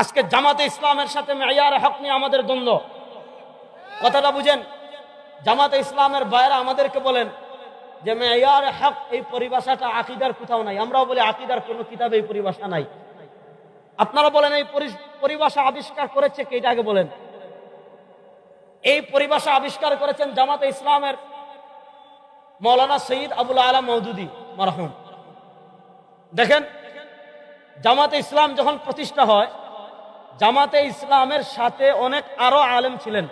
আজকে জামাতে ইসলামের সাথে মেয়ার হক নিয়ে আমাদের দ্বন্দ্ব। কথাটা বুঝেন? জামাতে ইসলামের বাইরে আমাদেরকে বলেন যে মেয়ার হক এই পরিভাষাটা আকিদার কোথাও নাই। আমরাও বলি আকিদার কোনো কিতাবে এই পরিভাষা নাই। আপনারা বলেন এই পরিভাষা আবিষ্কার করেছে কে? এটা আগে বলেন। এই পরিভাষা আবিষ্কার করেছেন জামাতে ইসলামের মৌলানা সঈদ আবুল আলা মৌদুদি, মারহুম। দেখেন, জামাতে ইসলাম যখন প্রতিষ্ঠা হয় জামাতে ইসলামের সাথে অনেক আরও আলেম ছিলেন।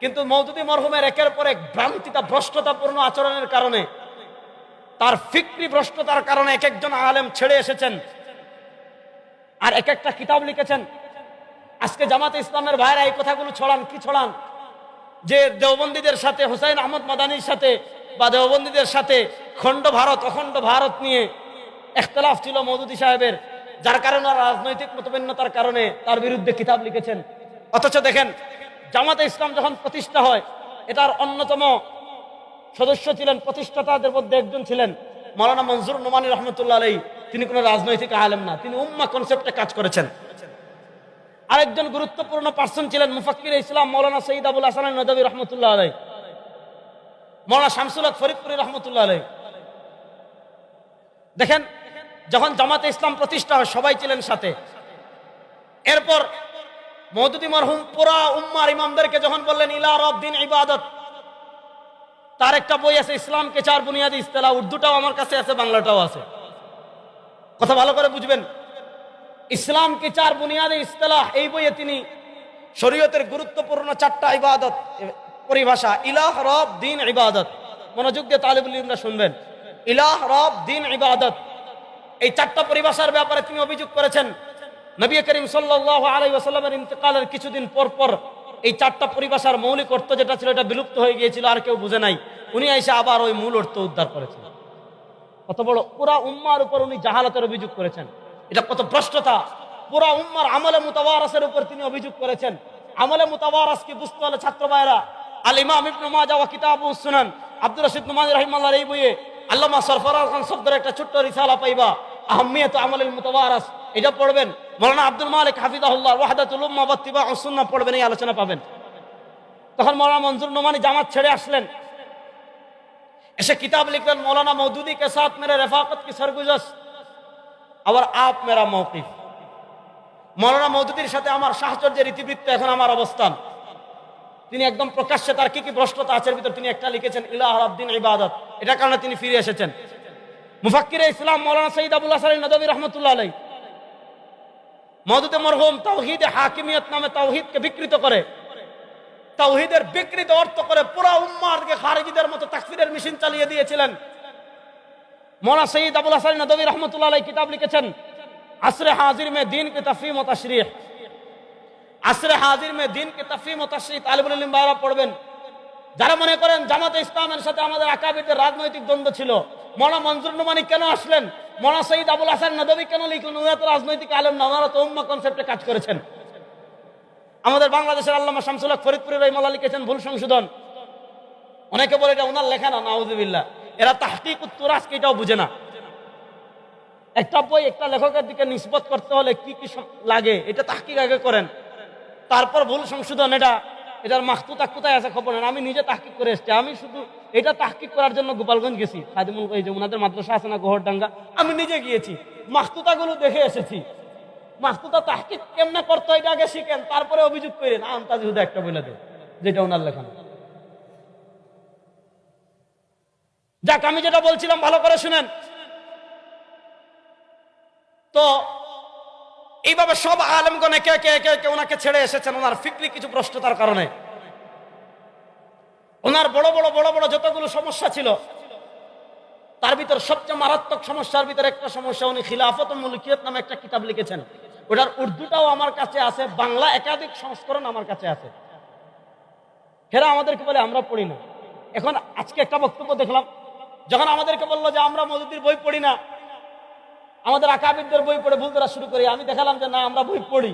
কিন্তু মৌদুদি মরহুমের একের পর এক ভ্রান্তিতা, ভ্রষ্টতাপূর্ণ আচরণের কারণে, তার ফিক্রি ভ্রষ্টতার কারণে এক একজন আলেম ছেড়ে এসেছেন। আর এক একটা কিতাব লিখেছেন, আজকে জামাতে ইসলামের ভাইরা এই কথাগুলো ছড়ান, কি ছড়ান? যে দেওবন্দীদের সাথে, হুসাইন আহমদ মাদানির সাথে বা দেওবন্দীদের সাথে খণ্ড ভারত, অখণ্ড ভারত নিয়ে একতলাফ ছিল মৌদুদি সাহেবের। যার কারণে রাজনৈতিক মতভিন্নতার কারণে তার বিরুদ্ধে কিতাব লিখেছেন। অথচ দেখেন, জামাতে ইসলাম যখন প্রতিষ্ঠা হয়, এটার অন্যতম সদস্য ছিলেন, প্রতিষ্ঠাতাদের মধ্যে একজন ছিলেন মৌলানা মনজুর নোমানি রহমতুল্লাহ আলাই তিনি কোনো রাজনৈতিক আলেম না, তিনি উম্মা কনসেপ্টে কাজ করেছেন। আরেকজন গুরুত্বপূর্ণ পার্সন ছিলেন মুফাক্কির ইসলাম মৌলানা সঈদ আবুল হাসান নদী রহমতুল্লাহ আলাই মৌলানা শামসুল হক ফরিদপুরি রহমতুল্লাহ আলাই দেখেন যখন জামাতে ইসলাম প্রতিষ্ঠা হয়, সবাই ছিলেন সাথে। এরপর মৌদুদি মরহুম পুরা উম্মার ইমামদেরকে যখন বললেন, ইলা রব দিন ইবাদত। তার একটা বই আছে, ইসলামকে চার বুনিয়াদি ইস্তেলা। উর্দুটাও আমার কাছে আছে, বাংলাটাও আছে। কথা ভালো করে বুঝবেন। ইসলাম কি চার বুনিয়াদে ইস্তেলাহ এই বইয়ে তিনি শরীয়তের গুরুত্বপূর্ণ চারটা ইবাদত, পরিভাষা, ইলাহ রব দিন ইবাদত। মনোযোগ দিয়ে তালিবুল শুনবেন। ইলাহ রব দিন ইবাদত। এই চারটা পরিভাষার ব্যাপারে তিনি অভিযোগ করেছেন। নবী করিম সাল্লাল্লাহু আলাইহি ওয়াসাল্লামের ইন্তেকালের কিছুদিন পর পর এই চারটা পরিভাষার মৌলিক অর্থ যেটা ছিল এটা বিলুপ্ত হয়ে গিয়েছিল, আর কেউ বুঝে নাই। উনি এসে আবার ওই মূল অর্থ উদ্ধার করেছেন। কত বড় পুরা উম্মার উপর উনি জাহালাতের অভিযোগ করেছেন। এটা কত ভ্রষ্টতা। পুরা উম্মার আমলে মুতাওয়ারাসের উপর তিনি অভিযোগ করেছেন। আমলে মুতাওয়ারাস কি বুঝতে হলে ছাত্র ভাইরা আল ইমাম ইবনে কিতাবু সুনান। রশিদ নুমানি রাহিমাল্লাহর এই বইয়ে আল্লামা সরফরাজ খান শব্দের একটা ছোট্ট রিসালা পাইবা। আহমিয়াত আমলের মোতাবারাস এটা পড়বেন। মৌলানা আব্দুল মালিক হাফিদাহুল্লাহ ওয়াহাদাতুল অসুন্না পড়বেন, এই আলোচনা পাবেন। তখন মৌলানা মনজুর নোমানি জামাত ছেড়ে আসলেন। এসে কিতাব লিখলেন, মৌলানা মৌদুদি কে সাথ মেরে রেফাকত কি সরগুজস? আবার আপ মেরা মৌকিফ মৌলানা মৌদুদির সাথে আমার সাহচর্যের ইতিবৃত্ত এখন আমার অবস্থান। তিনি একদম প্রকাশ্যে তার কি কি ভ্রষ্টতা আছে ভিতর তিনি একটা লিখেছেন ইলাহ আব্দিন ইবাদত। এটা কারণে তিনি ফিরে এসেছেন। মুফাক্কির ইসলাম মৌলানা সঈদ আবুল হাসান নদী রহমতুল্লাহ আলাই মৌদুদে মরহুম তাওহিদে হাকিমিয়ত নামে তাওহিদকে বিকৃত করে। তাওহিদের বিকৃত অর্থ করে পুরা উম্মারকে খারিজিদের মতো তাকফিরের মেশিন চালিয়ে দিয়েছিলেন। মৌলা সঈদ আবুল হাসান নদী রহমতুল্লাহ আলাই কিতাব লিখেছেন, আসরে হাজির মে দিন কে তফিম ও তশরিহ। আসরে হাজির মে দিন কে তফিম ও তশরিহ তালিবুল ইলম ভাইরা পড়বেন। যারা মনে করেন জামাতে ইসলামের সাথে আমাদের আকাবিদের রাজনৈতিক দ্বন্দ্ব ছিল মৌলা মঞ্জুর নুমানি কেন আসলেন? মৌলা সঈদ আবুল হাসান নদী কেন লিখলেন ওনারা তো রাজনৈতিক আলেম না, ওনারা তো কনসেপ্টে কাজ করেছেন। আমাদের বাংলাদেশের আল্লামা শামসুল হক ফরিদপুরের এই মালা লিখেছেন ভুল সংশোধন। অনেকে বলে এটা ওনার লেখা না, নাউজুবিল্লাহ। এরা তাহকিক উত্তরাজকে এটাও বুঝে না। একটা বই একটা লেখকের দিকে নিষ্পত করতে হলে কি কি লাগে, এটা তাহকিক আগে করেন। তারপর ভুল সংশোধন, এটা এটার মাহতুতা কোথায় আছে খবর না আমি নিজে তাহকিক করে এসছি। আমি শুধু এটা তাহকিক করার জন্য গোপালগঞ্জ গেছি। খাদিমুল, এই যে ওনাদের মাদ্রাসা আছে না, গোহরডাঙ্গা, আমি নিজে গিয়েছি। মাহতুতাগুলো দেখে এসেছি। মাহতুতা তাহকিক কেমনে করতো, এটা আগে শিখেন, তারপরে অভিযোগ করেন। আন্তাজ হুদা একটা বলে দেন, যেটা ওনার লেখানো যাক, আমি যেটা বলছিলাম, ভালো করে শুনেন। তো এইভাবে সব আলেমগণ একে একে একে একে ওনাকে ছেড়ে এসেছেন, ওনার ফিক্রি কিছু ভ্রষ্টতার কারণে। ওনার বড় বড় বড় বড় যতগুলো সমস্যা ছিল, তার ভিতর সবচেয়ে মারাত্মক সমস্যার ভিতরে একটা সমস্যা, উনি খিলাফত মুলকিয়ত নামে একটা কিতাব লিখেছেন। ওটার উর্দুটাও আমার কাছে আছে, বাংলা একাধিক সংস্করণ আমার কাছে আছে। হেরা আমাদেরকে বলে, আমরা পড়ি না। এখন আজকে একটা বক্তব্য দেখলাম, যখন আমাদেরকে বলল যে, আমরা মজুদির বই পড়ি না। আমাদের আকাবিদদের বই পড়ে ভুল করা শুরু করি। আমি দেখালাম যে না, আমরা বই পড়ি।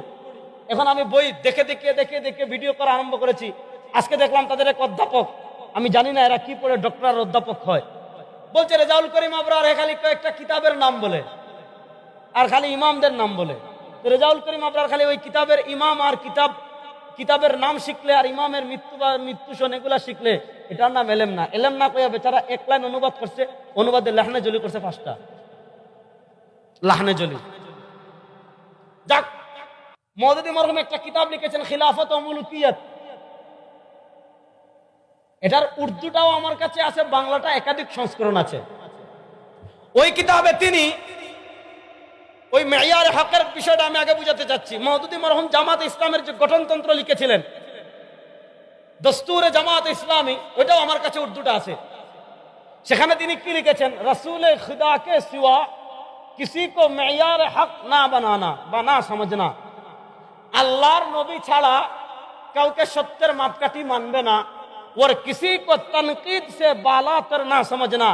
এখন আমি বই দেখে দেখে দেখে দেখে ভিডিও করা আরম্ভ করেছি। আজকে দেখলাম তাদের এক অধ্যাপক। আমি জানি না এরা কি পড়ে ডক্টর অধ্যাপক হয়। বলছে, রেজাউল করিম আবরার খালি কয়েকটা কিতাবের নাম বলে। আর খালি ইমামদের নাম বলে। রেজাউল করিম আপনার খালি ওই কিতাবের ইমাম আর কিতাব, কিতাবের নাম শিখলে আর ইমামের মৃত্যু বা মৃত্যু শোন এগুলা শিখলে, এটার নাম এলেম না। এলেম না কইয়া বেচারা এক লাইন অনুবাদ করছে। অনুবাদের লাহনে জলি করছে পাঁচটা। লাহনে জলি যাক মদদি মরহুম একটা কিতাব লিখেছেন, খিলাফত ও মুলকিয়াত এটার উর্দুটাও আমার কাছে আছে, বাংলাটা একাধিক সংস্করণ আছে। ওই কিতাবে তিনি ওই মেয়ার হকের বিষয়টা আমি আগে বুঝাতে চাচ্ছি। মহদুদ্দিন মরহুম জামাত ইসলামের যে গঠনতন্ত্র লিখেছিলেন, দস্তুরে জামাত ইসলামী, ওইটাও আমার কাছে উর্দুটা আছে। সেখানে তিনি কি লিখেছেন? রসুল খুদা কে সিওয়া কো মেয়ার হক না বানানা বা না সমঝনা আল্লাহর নবী ছাড়া কাউকে সত্যের মাপকাঠি মানবে না ওর কিসি কো তনকিদ সে বালা তর না সমঝনা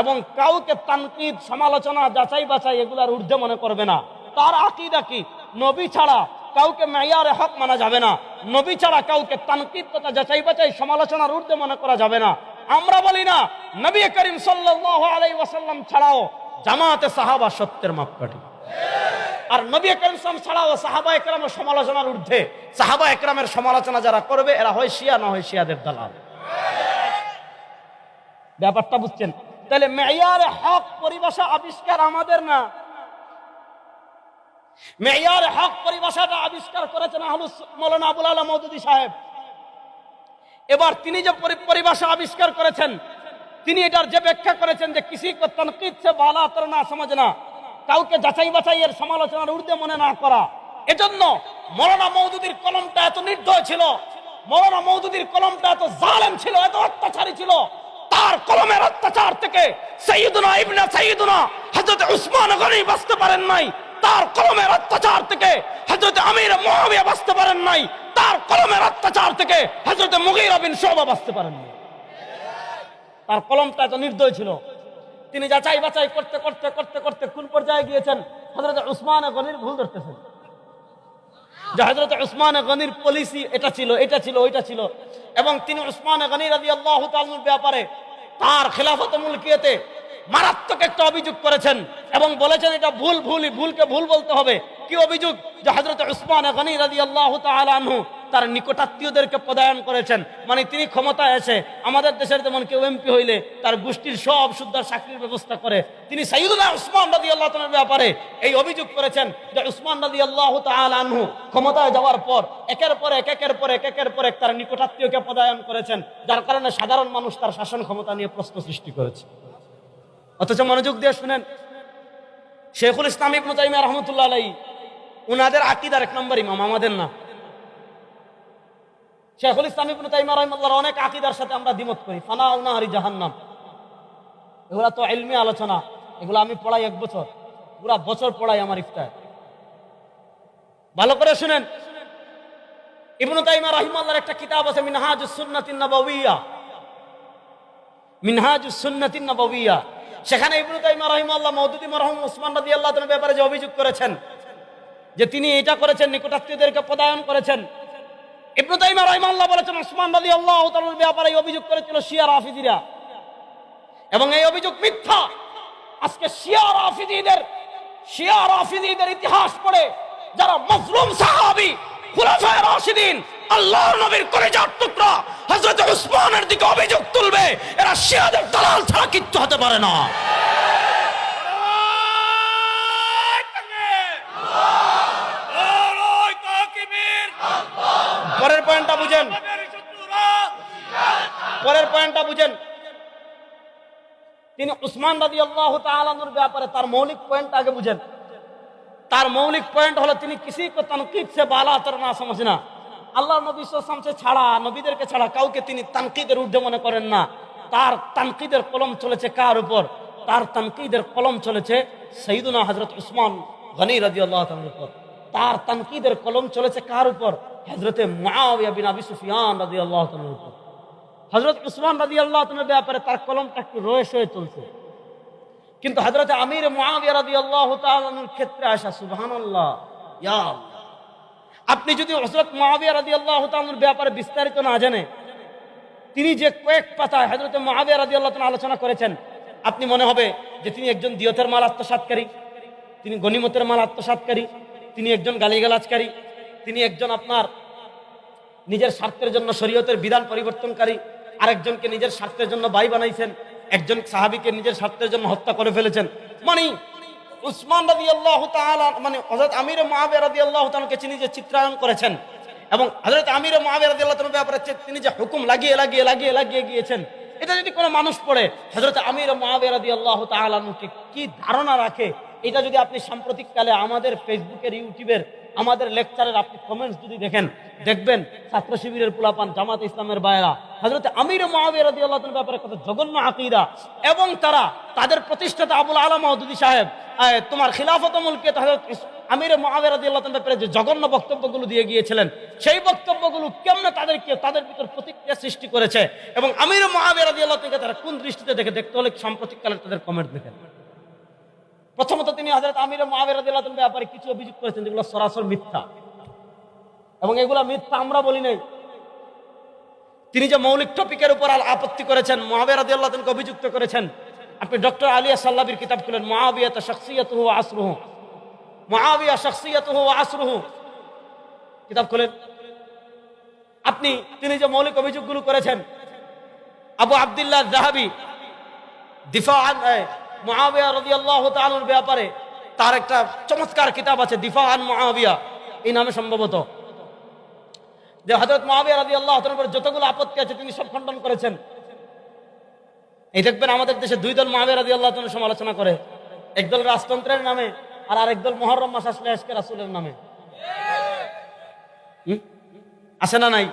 এবং কাউকে তানকিদ সমালোচনা যাচাই বাছাই এগুলার ঊর্ধ্বে মনে করবে না তার আকিদা কি নবী ছাড়া কাউকে মেয়ারে হক মানা যাবে না নবী ছাড়া কাউকে তানকিদ তথা যাচাই বাছাই সমালোচনার ঊর্ধ্বে মনে করা যাবে না আমরা বলি না নবী করিম সাল্লাল্লাহু আলাইহি ওয়াসাল্লাম ছাড়াও জামাতে সাহাবা সত্যের মাপকাঠি। আর নবী করিম সাল্লাম ছাড়াও সাহাবা একরামের সমালোচনার ঊর্ধ্বে, সাহাবা একরামের সমালোচনা যারা করবে, এরা হয় শিয়া, না হয় শিয়াদের দালাল। ব্যাপারটা বুঝছেন? তাহলে মেয়ার হক পরিভাষা আবিষ্কার আমাদের না? মেয়ার হক পরিভাষাটা আবিষ্কার করেছেন আহলুস মৌলানা আবুল আলা মৌদুদি সাহেব। এবার তিনি যে পরি- পরিভাষা আবিষ্কার করেছেন তিনি এটার যে ব্যাখ্যা করেছেন যে কিসি কো তনকিদ সে বালা সমাজ না। কাউকে যাচাই বাছাই এর সমালোচনার ঊর্ধ্বে মনে না করা। এজন্য মৌলানা মৌদুদির কলমটা এত নির্দয় ছিল, মৌলানা মৌদুদির কলমটা এত জালেম ছিল, এত অত্যাচারী ছিল। তার কলমের অত্যাচার থেকে সৈয়দুনা ইবনে সৈয়দুনা হযরত উসমান গনি বাঁচতে পারেন নাই। তার কলমের অত্যাচার থেকে হযরত আমির মুয়াবিয়া বাঁচতে পারেন নাই। তার কলমের অত্যাচার থেকে হযরত মুগীরা বিন শুবা বাঁচতে পারেন নাই। তার কলমটা এত নির্দয় ছিল। তিনি যাচাই বাছাই করতে করতে করতে করতে কোন পর্যায়ে গিয়েছেন? হজরত উসমান গনির ভুল ধরতেছেন। যে হজরত উসমান গনির পলিসি এটা ছিল এটা ছিল, ওইটা ছিল। এবং তিনি উসমান গনির আদি আল্লাহ ব্যাপারে তার খেলাফত মুলকিয়তে মারাত্মক একটা অভিযোগ করেছেন এবং বলেছেন এটা ভুল ভুলই ভুলকে ভুল বলতে হবে। কি অভিযোগ? যে হজরত উসমান গনি রাজি আল্লাহ আনহু তার নিকটাত্মীয়দেরকে পদায়ন করেছেন। মানে তিনি ক্ষমতায় এসে আমাদের দেশের যেমন কেউ এমপি হইলে তার গোষ্ঠীর সব শুদ্ধার চাকরির ব্যবস্থা করে। তিনি সাইদুল্লাহ উসমান রাজি আল্লাহ তালের ব্যাপারে এই অভিযোগ করেছেন যে উসমান রাজি আল্লাহ আনহু ক্ষমতায় যাওয়ার পর একের পর এক, একের পর এক, একের পর এক তার নিকটাত্মীয়কে পদায়ন করেছেন। যার কারণে সাধারণ মানুষ তার শাসন ক্ষমতা নিয়ে প্রশ্ন সৃষ্টি করেছে। অথচ মনোযোগ দিয়ে শুনেন। শেখুল ইসলাম ইবনু তাইমিয়া রহমতুল্লাহ আলাই উনাদের আকিদার এক নম্বর ইমাম, আমাদের না। শেখুল ইসলাম ইবনু তাইমিয়া রহমতুল্লাহ অনেক আকিদার সাথে আমরা দ্বিমত করি। ফানা উনাহারি জাহান্নাম। এগুলা তো এলমি আলোচনা। এগুলো আমি পড়াই এক বছর। পুরা বছর পড়াই আমার ইফতার। ভালো করে শুনেন। ইবনু তাইমিয়া রহিমাল্লাহর একটা কিতাব আছে, মিনহাজুস সুন্নাতিন নবওয়িয়া মিনহাজুস সুন্নাতিন নবওয়িয়া সেখানে ইবনু তাইমিয়া রহিমাল্লাহ মওদুদি মরহুম ওসমান রাদিয়াল্লাহু তাআলার ব্যাপারে যে অভিযোগ করেছেন, যে তিনি এটা করেছেন নিকটাত্মীয়দেরকে পদায়ন করেছেন। ইবনু তাইমিয়া রহিমাল্লাহ বলেছেন ওসমান রাদিয়াল্লাহু তাআলার ব্যাপারে এই অভিযোগ করেছিল শিয়া রাফিদিরা। এবং এই অভিযোগ মিথ্যা। আজকে শিয়া রাফিদিদের শিয়া রাফিদিদের ইতিহাস পড়ে যারা মজলুম সাহাবী, খুলাফায়ে রাশিদিন, আল্লাহর নবীর কলেজার টুকরা হযরত উসমানের দিকে অভিযোগ তুলবে, এরা শিয়াদের দালাল ছাড়া কিচ্ছু হতে পারে না। পরের পয়েন্টটা বুঝেন। পরের পয়েন্টটা বুঝেন। তিনি উসমান রাজি আল্লাহ তালানুর ব্যাপারে তার মৌলিক পয়েন্ট আগে বুঝেন। তার মৌলিক পয়েন্ট হলো তিনি কিসি কো তনকিদ সে বালা তর না সমঝ না। আল্লাহ নবী সামসে ছাড়া, নবীদেরকে ছাড়া কাউকে তিনি তানকিদের ঊর্ধ্বে মনে করেন না। তার তানকিদের কলম চলেছে কার উপর? তার তানকিদের কলম চলেছে সঈদুনা হজরত উসমান গনি রাজি আল্লাহ উপর। তার তানকিদের কলম চলেছে কার উপর? হজরতে রাজি হজরত উসমান রাজি আল্লাহ ব্যাপারে তার কলমটা একটু রয়েস হয়ে চলছে। কিন্তু হজরত আমির মুআবিয়া রাদি আল্লাহ ক্ষেত্রে আসা আল্লাহ। আপনি যদি হজরত মুআবিয়া রাদি আল্লাহ তাআলার ব্যাপারে বিস্তারিত না জানে তিনি যে কয়েক পাতায় হজরত মুআবিয়া রাদি আল্লাহ আলোচনা করেছেন, আপনি মনে হবে যে তিনি একজন দিয়তের মাল আত্মসাৎকারী, তিনি গনিমতের মাল আত্মসাৎকারী, তিনি একজন গালিগালাজকারী, তিনি একজন আপনার নিজের স্বার্থের জন্য শরীয়তের বিধান পরিবর্তনকারী, আরেকজনকে নিজের স্বার্থের জন্য বাই বানাইছেন, একজন সাহাবিকে নিজের স্বার্থের জন্য হত্যা করে ফেলেছেন। মানে উসমান রাজি আল্লাহ মানে হজরত আমির মাহাবে রাজি আল্লাহ তালকে তিনি যে চিত্রায়ন করেছেন এবং হজরত আমির মাহাবে রাজি আল্লাহ ব্যাপারে তিনি যে হুকুম লাগিয়ে লাগিয়ে লাগিয়ে লাগিয়ে গিয়েছেন, এটা যদি কোনো মানুষ পড়ে হজরত আমির মাহাবে রাজি আল্লাহ তালকে কি ধারণা রাখে? এটা যদি আপনি সাম্প্রতিককালে আমাদের ফেসবুকের ইউটিউবের আমাদের লেকচারের আপনি কমেন্টস যদি দেখেন, দেখবেন ছাত্র শিবিরের পুলাপান জামাত ইসলামের বায়রা হজরত আমির মহাবীর রাদি আল্লাহ ব্যাপারে কত জঘন্য আকিদা। এবং তারা তাদের প্রতিষ্ঠাতা আবুল আলম মহদুদি সাহেব তোমার খিলাফত মুলকে হজরত আমির মহাবীর রাদি আল্লাহ ব্যাপারে যে জঘন্য বক্তব্যগুলো দিয়ে গিয়েছিলেন, সেই বক্তব্যগুলো কেমনে তাদেরকে, তাদের ভিতর প্রতিক্রিয়া সৃষ্টি করেছে? এবং আমির মহাবীর রাদি আল্লাহ তারা কোন দৃষ্টিতে দেখে, দেখতে হলে সাম্প্রতিককালে তাদের কমেন্ট দেখেন। প্রথমত তিনি হজরত আমির মহাবীর রাদি ব্যাপারে কিছু অভিযোগ করেছেন, যেগুলো সরাসর মিথ্যা। এবং এগুলা মিথ্যা আমরা বলি নাই। তিনি যে মৌলিক টপিকের উপর আপত্তি করেছেন মহাবিয়া রাদি আল্লাহ অভিযুক্ত করেছেন, আপনি ডক্টর আলিয়া সাল্লাবির কিতাব খুলেন মহাবিয়া শখসিয়ত হু আসরুহু। মহাবিয়া শখসিয়ত হু আসরুহু। কিতাব খুলেন। আপনি, তিনি যে মৌলিক অভিযোগগুলো করেছেন, আবু আবদুল্লাহ জাহাবি দিফা মহাবিয়া রদি আল্লাহ তালুর ব্যাপারে তার একটা চমৎকার কিতাব আছে, দিফা আন মহাবিয়া এই নামে সম্ভবত। যে হজরত মহাবিয়া রাজি আল্লাহ উপর যতগুলো আপত্তি আছে, তিনি সব খণ্ডন করেছেন। এই দেখবেন আমাদের দেশে দুই দল মহাবিয়া রাজি আল্লাহ সমালোচনা করে। একদল রাজতন্ত্রের নামে আর আরেক দল মহরম মাস আসলে আজকে রাসুলের নামে? আছে না নাই?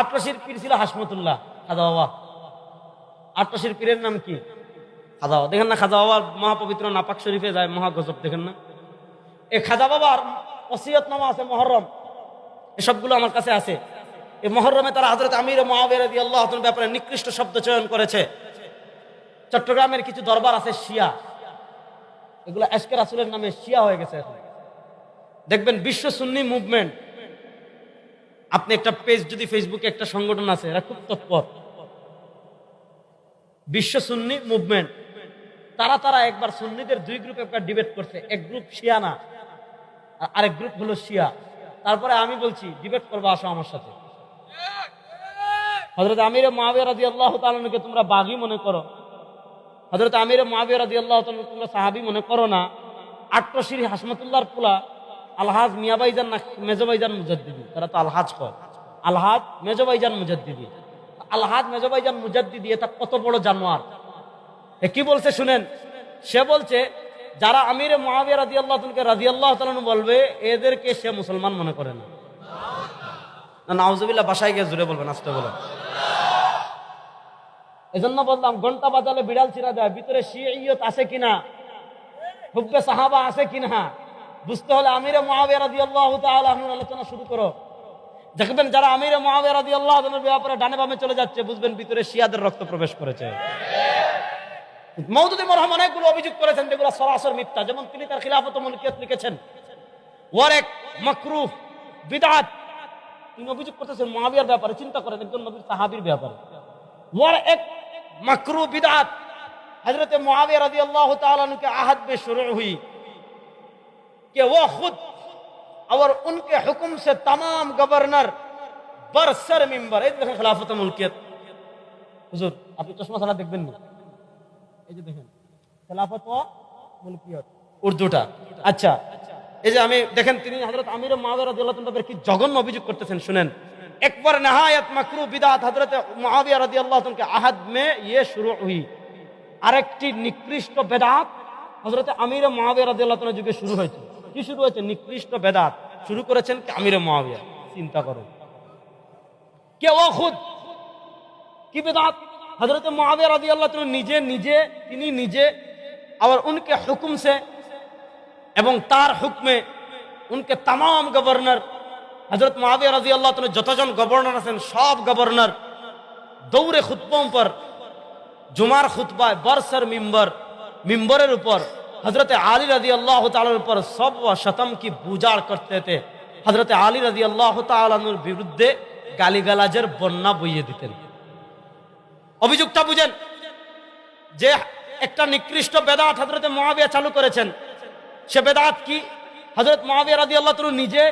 আটরশির পীর ছিল হাসমতুল্লাহ খাজা বাবা। আটরশির পীরের নাম কি? খাজা বাবা দেখেন না খাজা বাবার মহাপবিত্র নাপাক শরীফে যায়, মহা গজব, দেখেন না। এই খাজা বাবার নামা আছে মহরম, এসবগুলো আমার কাছে আছে। এই মহরমে তারা হজরত আমির মহাবের আল্লাহ ব্যাপারে নিকৃষ্ট শব্দ চয়ন করেছে। চট্টগ্রামের কিছু দরবার আছে শিয়া। এগুলো এসকে রাসুলের নামে শিয়া হয়ে গেছে এখন। দেখবেন বিশ্ব সুন্নি মুভমেন্ট। আপনি একটা পেজ যদি ফেসবুকে একটা সংগঠন আছে, এরা খুব তৎপর। বিশ্ব সুন্নি মুভমেন্ট। তারা তারা একবার সুন্নিদের দুই গ্রুপে একবার ডিবেট করছে। এক গ্রুপ শিয়া না, আর আরেক গ্রুপ হলো শিয়া। তারপরে আমি বলছি ডিবেট করব, আসো আমার সাথে। হজরত আমির মহাবিয়া রাজি আল্লাহ তালকে তোমরা বাঘি মনে করো। হজরত আমির মহাবিয়া রাজি আল্লাহ তোমরা সাহাবি মনে করো না। আট্টশির হাসমতুল্লাহর পুলা, আলহাজ মিয়াবাইজান না মেজবাইজান মুজাদ্দিদি। তারা তো আলহাজ কর আলহাজ মেজবাইজান মুজাদ্দিদি। আলহাজ মেজবাইজান মুজাদ্দিদি, এটা কত বড় জানোয়ার। কি বলছে শুনেন? সে বলছে, যারা আমির মহাবিয়া রাজি আল্লাহ রাজি আল্লাহ বলবে, এদেরকে সে মুসলমান মনে করে না। না, নাউজুবিল্লাহ, বাসায় গিয়ে জুড়ে বলবেন বলেন। বললাম, ঘণ্টা বাজালে বিড়াল চিরা দেয়, ভিতরে শিয়ত আছে কিনা? হুব্বে সাহাবা আছে কিনা? বুঝতে হলে আমিরে মহাবিয়া রাজি আল্লাহ আলোচনা শুরু করো। দেখবেন যারা আমিরে মহাবিয়া রাজি আল্লাহ ব্যাপারে ডানে বামে চলে যাচ্ছে, বুঝবেন ভিতরে শিয়াদের রক্ত প্রবেশ করেছে। মৌদুদি মরহম অনেকগুলো অভিযোগ করেছেন যেগুলো সরাসর মিথ্যা যেমন তিনি তার খিলাফত মলিকিয়ত লিখেছেন ওয়ারেক মকরুফ বিদাত তিনি অভিযোগ করতেছেন মহাবিয়ার ব্যাপারে চিন্তা করেন একজন নবীর সাহাবির ব্যাপারে ওয়ার এক মকরু বিদাত हजरत मुआविया रजी अल्लाह तआला के आहद में शुरू हुई कि वो खुद और उनके हुक्म से तमाम गवर्नर बरसर मिंबर এই দেখেন খেলাফত মুলকিয়ত হুজুর আপনি চশমা ছাড়া দেখবেন না এই যে দেখেন খেলাফত মুলকিয়ত। উর্দুটা। আচ্ছা।, আচ্ছা। এই যে আমি দেখেন তিনি হজরত আমির মাহাবিয়ার কি জঘন্য অভিযোগ করতেছেন শুনেন। একবার নাহায়াত মাকরু বিদাত হজরত মহাবিয়া রাজি আল্লাহকে আহাদ মে ইয়ে শুরু হুই। আরেকটি নিকৃষ্ট বেদাত হজরত আমির মহাবিয়া রাজি আল্লাহনের যুগে শুরু হয়েছে। কি শুরু হয়েছে? নিকৃষ্ট বেদাত। শুরু করেছেন কি? আমির মহাবিয়া চিন্তা করো কেউ খুদ। কি বেদাত? हजरत मुआविया रदी अल्लाह तआला নিজে নিজে তিনি নিজে और उनके हुक्म से এবং তার হুকমে উনকে তাম গভর্নর হজরত মহাবিয়া রাজি আল্লাহ তাআলা যতজন গভর্নর আছেন সব গভর্নর দৌড়ে খুতবों पर জুমার খুতবায় বরসর মিম্বর মিম্বরের উপর হজরত আলী রাজি আল্লাহ তালার উপর সব व শতম কি বুজার করতে थे হজরত আলী রাজি আল্লাহ তালানুর বিরুদ্ধে গালিগালাজের বন্যা বইয়ে দিতেন অভিযোগটা বুঝেন যে একটা নিকৃষ্ট বেদাত হজরতে মহাবিয়া চালু করেছেন। সে বেদাত কি? হজরত মহাবিয়া রাদি আল্লাহ তনু নিজে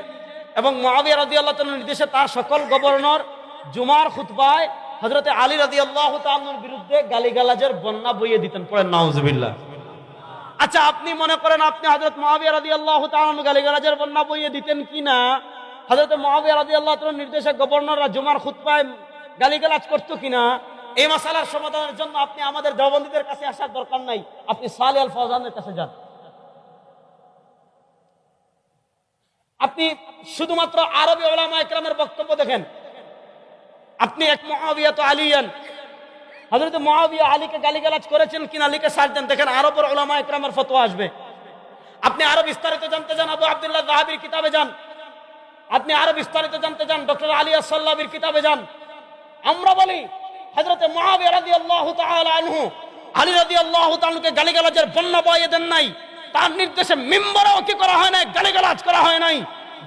এবং মহাবিয়া রাদি আল্লাহ তনুর নির্দেশে তার সকল গভর্নর জুমার খুতবায় হজরত আলী রাদি আল্লাহ তালুর বিরুদ্ধে গালিগালাজের বন্যা বইয়ে দিতেন। পড়েন, নাউজবিল্লাহ। আচ্ছা আপনি মনে করেন আপনি হজরত মহাবিয়া রাদি আল্লাহ তালন গালিগালাজের বন্যা বইয়ে দিতেন কি না হজরত মহাবিয়া রাদি আল্লাহ তালুর নির্দেশে গভর্নররা জুমার খুতবায় গালিগালাজ করতো কিনা? এই মশালার সমাধানের জন্য আপনি আমাদের দেওবন্দীদের কাছে আসার দরকার নাই। আপনি সালে আল ফৌজানের কাছে যান। আপনি শুধুমাত্র আরবি ওলামা একরামের বক্তব্য দেখেন। আপনি এক মহাবিয়া তো আলিয়ান। হজরত মহাবিয়া আলীকে গালিগালাজ করেছেন কিনা আলীকে সার দেন। দেখেন আরবের ওলামা একরামের ফতোয়া আসবে। আপনি আরও বিস্তারিত জানতে চান, আবু আবদুল্লাহ জাহাবির কিতাবে যান। আপনি আরও বিস্তারিত জানতে চান, ডক্টর আলিয়া আসাল্লাবির কিতাবে যান। আমরা বলি হজরত মহাবিয়া রাদি আল্লাহ আনহু, আলী রাদি আল্লাহ তালুকে গালিগালাজের বন্যা বয়ে দেন নাই। তার নির্দেশে মেম্বারও কি করা হয় নাই? গালিগালাজ করা হয় নাই।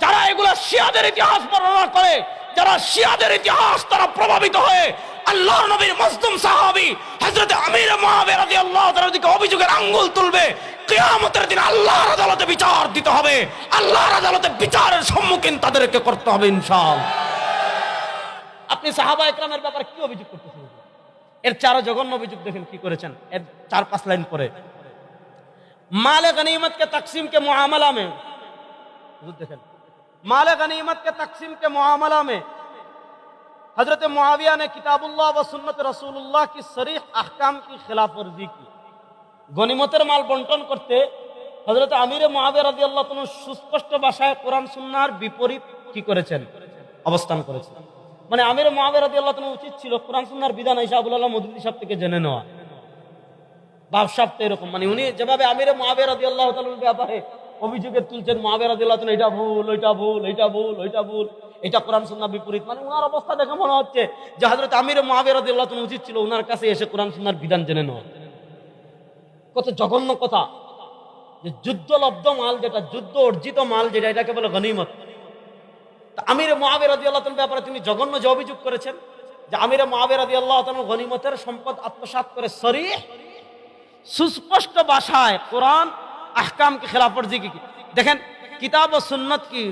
যারা এগুলো শিয়াদের ইতিহাস বর্ণনা করে, যারা শিয়াদের ইতিহাস তারা প্রভাবিত হয়ে আল্লাহর নবীর মজদুম সাহাবী হযরত আমির মুআবিয়া রাদিয়াল্লাহু তাআলার দিকে অভিযোগের আঙ্গুল তুলবে, কিয়ামতের দিন আল্লাহর আদালতে বিচার দিতে হবে। আল্লাহর আদালতে বিচারের সম্মুখীন তাদেরকে করতে হবে ইনশাআল্লাহ। আপনি সাহাবা একরামের ব্যাপারে কি অভিযোগ করতেছেন এর চারো জঘন্য অভিযোগ দেখেন কি করেছেন এর চার পাঁচ লাইন পরে माल गनीमत के तकसीम के मामला में हुजूर देखें माल गनीमत के तकसीम के मामला में हजरत मुआविया ने किताबुल्लाह व सुन्नत रसूलुल्लाह की सरीह अहकाम की खिलाफ वर्जी की গনিমতের মাল বন্টন করতে হজরত আমিরে মহাবিয়া রাজি আল্লাহ সুস্পষ্ট ভাষায় কোরআন সুন্নার বিপরীত কি করেছেন অবস্থান করেছেন মানে আমির মহাবিয়া রাজি আল্লাহ উচিত ছিল কোরআন সুন্নার বিধান হিসাবুল আল্লাহ মদুদ্দি সাহেব থেকে জেনে নেওয়া। বাপসাপ তো এরকম মানে উনি যেভাবে আমিরে মহাবের আদি আল্লাহ ব্যাপারে অভিযোগে তুলছেন মহাবের আদি আল্লাহ এটা ভুল, ওইটা ভুল এইটা ভুল, ওইটা ভুল, এটা কোরআন সুন্না বিপরীত মানে ওনার অবস্থা দেখে মনে হচ্ছে যে হাজরত আমিরে মহাবের আদি আল্লাহ উচিত ছিল ওনার কাছে এসে কোরআন সুন্নার বিধান জেনে নেওয়া। কত জঘন্য কথা যে যুদ্ধলব্ধ মাল যেটা, যুদ্ধ অর্জিত মাল যেটা, এটাকে বলে গনিমত। আমিরে মহাবের আদি আল্লাহ ব্যাপারে তিনি জঘন্য যে অভিযোগ করেছেন যে আমিরে মহাবের আদি আল্লাহ গনিমতের সম্পদ আত্মসাৎ করে সরি सुस्पष्ट भाषा है कुरान अहकाम की खिलाफ वर्जी की देखें किताब और सुन्नत की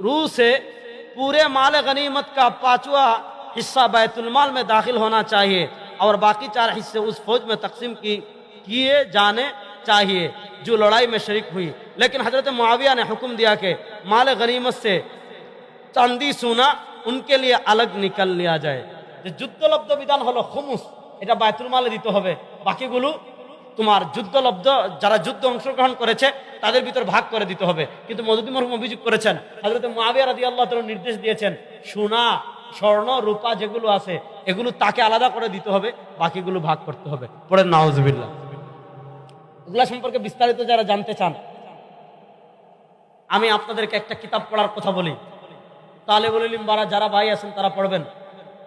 रूह से पूरे माल गनीमत का पांचवा हिस्सा बैतुलमाल में दाखिल होना चाहिए और बाकी चार हिस्से उस फौज में तकसीम की किए जाने चाहिए जो लड़ाई में शरीक हुई लेकिन हजरत मुआविया ने हुक्म दिया कि माल गनीमत से চান্দি সোনা, উনকে লিয়ে আলাগ নিকাল লিয়া যায়। যে যুদ্ধলব্ধ বিধান হলো খুমুস, এটা বায়তুল মালে দিতে হবে। বাকিগুলো তোমার যুদ্ধলব্ধ, যারা যুদ্ধ অংশগ্রহণ করেছে, তাদের ভিতর ভাগ করে দিতে হবে। কিন্তু মজুদি মরহুম অভিযোগ করেছেন হাজরত মহাবিয়া রাদি আল্লাহ তালা নির্দেশ দিয়েছেন, সোনা, স্বর্ণ, রূপা যেগুলো আছে, এগুলো তাকে আলাদা করে দিতে হবে, বাকিগুলো ভাগ করতে হবে। পরে নাওজবিল্লা এগুলা সম্পর্কে বিস্তারিত যারা জানতে চান, আমি আপনাদেরকে একটা কিতাব পড়ার কথা বলি। তাহলে বলিলিম বারা যারা ভাই আছেন তারা পড়বেন।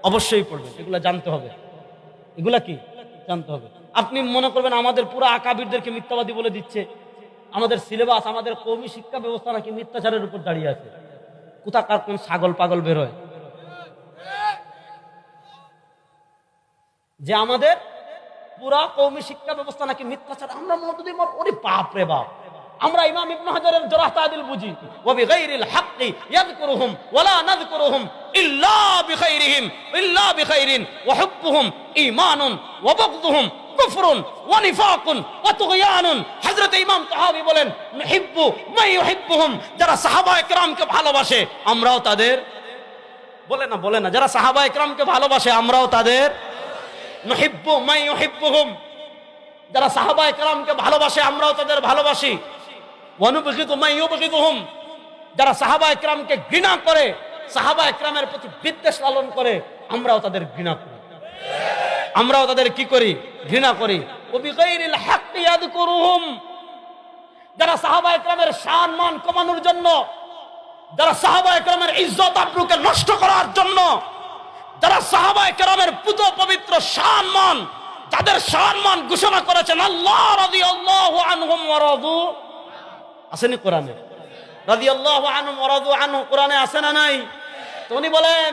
অবশ্যই পড়বেন, এগুলা জানতে হবে। এগুলা কি? জানতে হবে। আপনি মনে করবেন আমাদের পুরো আকাবিরদেরকে মিথ্যাবাদী বলে দিচ্ছে। আমাদের সিলেবাস, আমাদের কৌমি শিক্ষা ব্যবস্থা নাকি মিথ্যাচারের উপর দাঁড়িয়ে আছে। কোথাকার কোন ছাগল পাগল বেরোয় যে আমাদের পুরা কৌমি শিক্ষা ব্যবস্থা নাকি মিথ্যাচার, আমরা মদুদি ওরে বাপ রে বাপ। আমরা ইমাম ইবনে হাজারের জরাহ তাদিল বুঝি। ওয়া বিগাইরিল হাক্কি ইয়াযকুরুহুম ওয়ালা নাযকুরুহুম ইল্লা বিখাইরিহিম ইল্লা বিখাইরিন ওয়া হুব্বুহুম ঈমানুন ওয়া বাগদুহুম কুফরুন ওয়া নিফাকুন ওয়া তুগয়ানুন। হযরত ইমাম তাহাবী বলেন, নুহিব্বু মা ইউহিব্বুহুম যারা সাহাবা একরামকে ভালোবাসে, আমরাও তাদের বলে না বলে না, যারা সাহাবা একরামকে ভালোবাসে, আমরাও তাদের নুহিব্বু মা ইউহিব্বুহুম। যারা সাহাবা একরামকে ভালোবাসে, আমরাও তাদের ভালোবাসি। ওয়ানুবগিতু মা ইউবগিতুহুম যারা সাহাবা একরামকে ঘৃণা করে, সাহাবা একরামের প্রতি বিদ্বেষ লালন করে, আমরাও তাদের ঘৃণা করি। আমরাও তাদের কি করি? ঘৃণা করি। যারা সাহাবা একরামের শান, মান কমানোর জন্য, যারা সাহাবা একরামের ইজ্জত, আবরুকে নষ্ট করার জন্য, যারা সাহাবা একরামের পুত পবিত্র শান, মান, যাদের শান, মান ঘোষণা করেছেন, আল্লাহ রাদিয়াল্লাহু আনহুম ওয়া রাদু আসেনি কোরআনে। রাদিয়াল্লাহু আনহুম ওয়া রাদু আনু কোরআনে আসে না নাই? তো উনি বলেন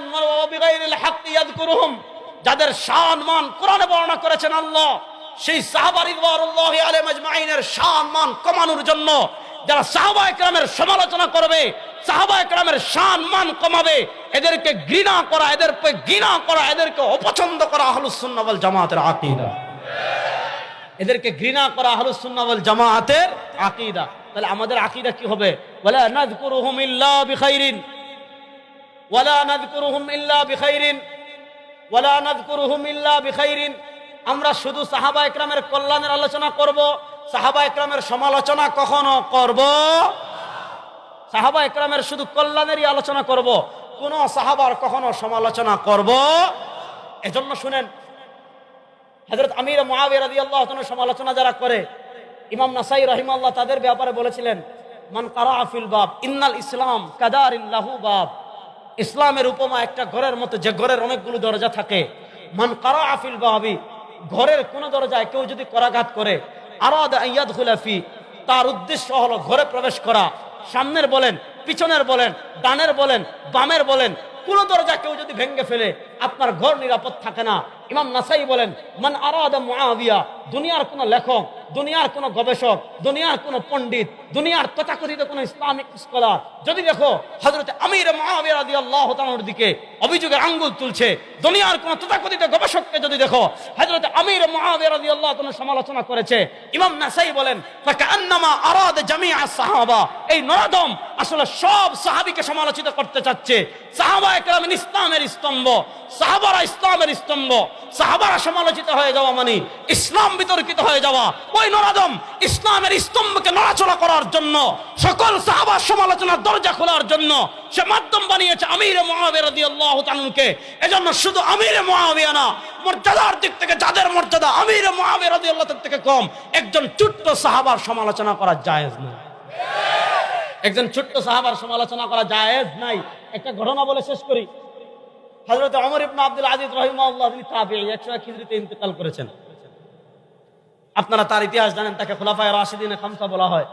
যাদের শান মান কোরআনে বর্ণনা করেছেন আল্লাহ, সেই সাহাবা রিদওয়ানুল্লাহি আলাইহিম আজমাইনের শান মান কমানোর জন্য যারা সাহাবা একরামের সমালোচনা করবে, সাহাবা একরামের শান মান কমাবে, এদেরকে ঘৃণা করা, এদেরকে ঘৃণা করা, এদেরকে অপছন্দ করা আহলুস সুন্নাহ ওয়াল জামাতের আকীদা। এদেরকে ঘৃণা করা আহলুস সুন্নাহ ওয়াল জামাতের আকীদা। তাহলে আমাদের আকীদা কি হবে? ওয়ালা নাযকুরুহুম ইল্লা বিখাইরিন। ওয়ালা নাযকুরুহুম ইল্লা বিখাইরিন। ওয়ালা নাযকুরুহুম ইল্লা বিখাইরিন। আমরা শুধু সাহাবা একরামের কল্যাণের আলোচনা করব। সাহাবা একরামের সমালোচনা কখনো করব? সাহাবা একরামের শুধু কল্যাণেরই আলোচনা করব। কোন সাহাবার কখনো সমালোচনা করব? এজন্য শুনেন, হযরত আমির মুআবিয়া রাদিয়াল্লাহু তাআলা সমালোচনা যারা করে ইমাম নাসাই রাহিমাল্লাহ তাদের ব্যাপারে বলেছিলেন, মান কারা ফিল বাব, ইন্নাল ইসলাম কাদারিল্লাহু বাব। ইসলামের উপমা একটা ঘরের মতো, যে ঘরের অনেকগুলো দরজা থাকে। মান কারা আফিল বাবি, ঘরের কোন দরজায় কেউ যদি করাঘাত করে, আরাদ আইয়াদ খুলাফি তার উদ্দেশ্য হলো ঘরে প্রবেশ করা। সামনের বলেন, পিছনের বলেন, ডানের বলেন, বামের বলেন, কোন দরজা কেউ যদি ভেঙ্গে ফেলে আপনার ঘর নিরাপদ থাকে না। ইমাম নাসাই বলেন, মান আরাদা মুআবিয়া দুনিয়ার কোন লেখক, দুনিয়ার কোন গবেষক, দুনিয়ার কোন পণ্ডিত, দুনিয়ার তথাকথিত কোন ইসলামিক স্কলার, যদি দেখো, হযরত আমির মুআবিয়া রাদিয়াল্লাহু তাআলার দিকে অভিযোগের আঙ্গুল তুলছে, দুনিয়ার কোন তথাকথিত গবেষককে যদি দেখো, হযরত আমির মুআবিয়া রাদিয়াল্লাহু তাআলা সমালোচনা করেছে। ইমাম নাসাই বলেন ফাকান্নামা আরাদ জামিআ সাহাবা এই নরদম আসলে সব সাহাবীকে সমালোচিত করতে চাচ্ছে। সাহাবা একরামিন ইসলামের স্তম্ভ সাহাবারা ইসলামের স্তম্ভ, সাহাবারা সমালোচিত হয়ে যাওয়া মানে ইসলাম বিতর্কিত হয়ে যাওয়া। ওই নরাদম ইসলামের স্তম্ভকে নড়াচড়া করার জন্য, সকল সাহাবার সমালোচনার দরজা খোলার জন্য সে মাধ্যম বানিয়েছে আমির রাদিয়াল্লাহু তাআলাকে। এজন্য শুধু আমির মুআবিয়া না, মর্যাদার দিক থেকে যাদের মর্যাদা আমির রাদিয়াল্লাহু তাআলা থেকে কম, একজন ছোট্ট সাহাবার সমালোচনা করা জায়েজ না একজন ছোট্ট সাহাবার সমালোচনা করা জায়েজ নাই। একটা ঘটনা বলে শেষ করি। হযরত ওমর ইবনে আব্দুল আজিজ রাহিমাহুল্লাহ তিনি তাবিঈ 100 খিজরিতে ইন্তেকাল করেছেন। আপনারা তার ইতিহাস জানেন, তাকে খোলাফায়ে রাশিদিনে খামসা বলা হয়।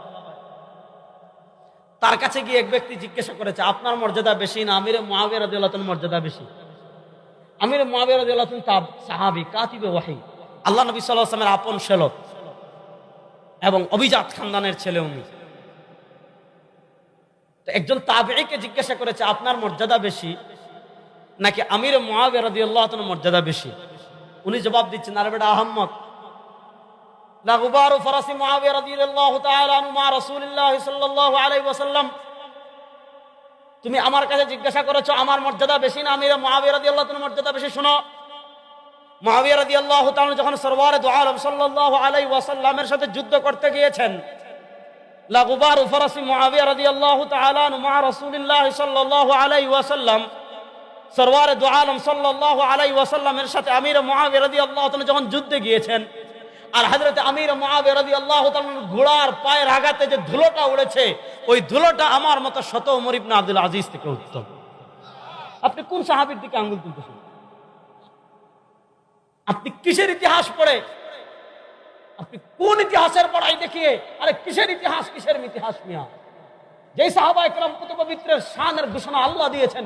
তার কাছে গিয়ে এক ব্যক্তি জিজ্ঞাসা করেছে, আপনার মর্যাদা বেশি না? আমিরে রাদিয়াল্লাহু তাআলার মর্যাদা বেশি। আমিরে মুআবিয়া রাদিয়াল্লাহু তাআলা সাহাবী কাতিবে ওয়াহি। আল্লাহ নবী ওয়াসাল্লামের আপন শেলক এবং অভিজাত খানদানের ছেলে উনি। একজন তাবেঈকে জিজ্ঞাসা করেছে, আপনার মর্যাদা বেশি? নাকি আমির মুআবিয়া রাদিয়াল্লাহু মর্যাদা বেশি? উনি জবাব দিচ্ছেন, আরে বেটা আহম্মদ তুমি আমার কাছে জিজ্ঞাসা করেছ, আমার মর্যাদা বেশি না আমির মর্যাদা বেশি? শোনো তাআলা যখন সরওয়ারে দু আলম সাল্লাল্লাহু আলাইহি ওয়াসাল্লামের সাথে যুদ্ধ করতে গিয়েছেন, লা গুবারু ফরাসি মুআবিয়া রাদিয়াল্লাহু তাআলা আনহু মা রাসূলিল্লাহ সাল্লাল্লাহু আলাইহি ওয়াসাল্লাম সরওয়ারে দু আলম সাল্লাল্লাহু আলাইহি ওয়াসাল্লামের সাথে আমির মুআবিয়া রাদিয়াল্লাহু তাআলা যখন যুদ্ধে গিয়েছেন, আর হযরত আমির মুআবিয়া রাদিয়াল্লাহু তাআলার ঘোড়ার পায়ের আঘাতে যে ধুলোটা উড়েছে, ওই ধুলোটা আমার মতো শত ওমর ইবনে আব্দুল আজিজ থেকে উত্তম। আপনি কোন সাহাবীর দিকে আঙ্গুল তুলতেছেন? আপনি কিসের ইতিহাস পড়ে? আপনি কোন ইতিহাসের পড়াই দেখিয়ে, আরে কিসের ইতিহাস কিসের ইতিহাস মিয়া? যে সাহাবা একরাম পবিত্রের শানের ঘোষণা আল্লাহ দিয়েছেন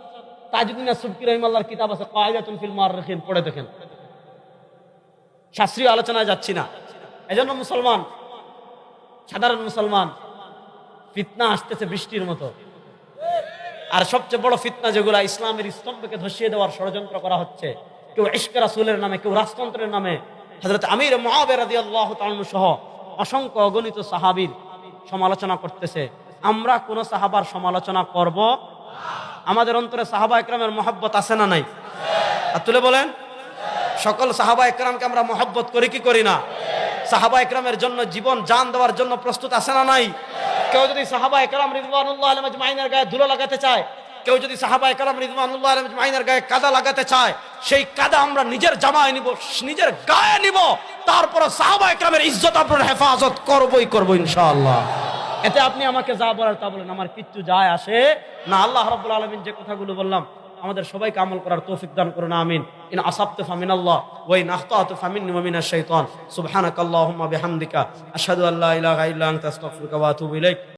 তাজুদ্দিন সুবকি রহিমাল্লাহর কিতাব আছে ফিল পড়ে দেখেন। শাস্ত্রীয় আলোচনায় যাচ্ছি না। এজন্য মুসলমান, সাধারণ মুসলমান, ফিতনা আসতেছে বৃষ্টির মতো। আর সবচেয়ে বড় ফিতনা যেগুলা ইসলামের স্তম্ভকে ধসিয়ে দেওয়ার ষড়যন্ত্র করা হচ্ছে, কেউ ইশক নামে, কেউ রাজতন্ত্রের নামে, হযরত আমির মুআবিয়া রাদিয়াল্লাহু তাআলা সহ অসংখ্য অগণিত সাহাবীর সমালোচনা করতেছে। আমরা কোন সাহাবার সমালোচনা করব আমাদের অন্তরে সাহাবা একরামের মহব্বত আছে না নাই? আর তুলে বলেন, সকল সাহাবা একরামকে আমরা মহব্বত করি কি করি না? সাহাবা একরামের জন্য জীবন, জান দেওয়ার জন্য প্রস্তুত আছে না নাই? কেউ যদি সাহাবা একরাম রিদওয়ানুল্লাহ আলাইহিম আজমাইনের গায়ে ধুলো লাগাতে চায়, কেউ যদি সাহাবা একরাম রিদওয়ানুল্লাহ আলাইহিম আজমাইনের গায়ে কাদা লাগাতে চায়, সেই কাদা আমরা নিজের জামায় নিব, নিজের গায়ে নিব তারপর সাহাবা একরামের ইজ্জত আপনার হেফাজত করবই করব ইনশাআল্লাহ। এতে আপনি আমাকে যা বলার তা বলেন, আমার কিচ্ছু যায় আসে। না, আল্লাহ রব্বুল আলমিন যে কথাগুলো বললাম, আমাদের সবাইকে আমল করার তৌফিক দান করুন, আমিন। ইন আসাবতে ফামিন আল্লাহ ওয়াই ইন ফামিন ফামিন্নি ওয়া মিনাশ শাইতান। সুবহানাকাল্লাহুম্মা বিহামদিকা, আশহাদু আল্লা ইলাহা ইল্লা আনতা, আস্তাগফিরুকা ওয়া আতুবু ইলাইক।